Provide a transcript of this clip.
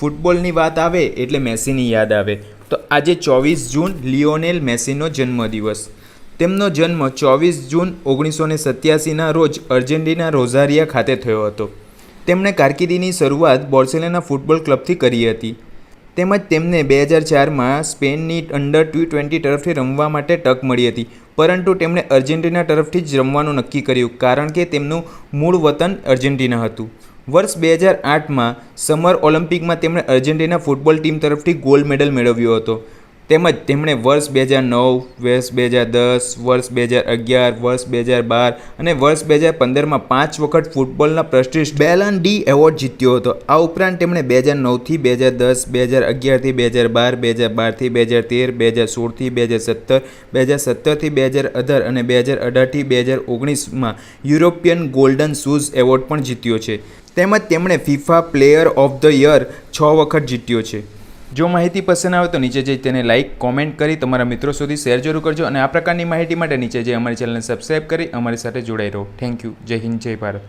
ફૂટબોલની વાત આવે એટલે મેસીની યાદ આવે. તો આજે ચોવીસ જૂન લિયોનેલ મેસીનો જન્મદિવસ. તેમનો જન્મ ચોવીસ જૂન ઓગણીસો ને સત્યાસીના રોજ અર્જેન્ટિના રોઝારિયા ખાતે થયો હતો. તેમણે કારકિર્દીની શરૂઆત બોર્સેલોના ફૂટબોલ ક્લબથી કરી હતી. તેમજ તેમને બે હજાર ચારમાં સ્પેનની અંડર ટી ટ્વેન્ટી તરફથી રમવા માટે તક મળી હતી. પરંતુ તેમણે અર્જેન્ટિના તરફથી જ રમવાનું નક્કી કર્યું, કારણ કે તેમનું મૂળ વતન અર્જેન્ટિના હતું. વર્ષ બે હજાર આઠમાં સમર ઓલિમ્પિકમાં તેમણે અર્જેન્ટિના ફૂટબોલ ટીમ તરફથી ગોલ્ડ મેડલ મેળવ્યો હતો તેમજ તેમણે વર્ષ બે હજાર નવ વર્ષ બે હજાર દસ વર્ષ બે હજાર અગિયાર વર્ષ બે હજાર બાર અને વર્ષ બે હજાર પંદરમાં પાંચ વખત ફૂટબોલના પ્રતિષ્ઠ બેલન ડી એવોર્ડ જીત્યો હતો આ ઉપરાંત તેમણે બે હજાર નવથી બે હજાર દસ બે હજાર અગિયારથી બે હજાર બાર બે હજાર બારથી બે હજાર તેર બે હજાર સોળથી બે હજાર સત્તર બે હજાર સત્તરથી બે હજાર અઢાર અને બે હજાર અઢારથી બે હજાર ઓગણીસમાં યુરોપિયન ગોલ્ડન શૂઝ એવોર્ડ પણ જીત્યો છે તેમજ તેમણે FIFA player of the year છ વખત જીત્યો છે. જો માહિતી પસંદ આવે તો નીચે જઈ તેને લાઇક કોમેન્ટ કરી તમારા મિત્રો સુધી શેર જરૂર કરજો અને આ પ્રકારની માહિતી માટે નીચે જઈ અમારી ચેનલને સબસ્ક્રાઈબ કરી અમારી સાથે જોડાઈ રહો. થેન્ક યુ જય હિન્દ, જય ભારત.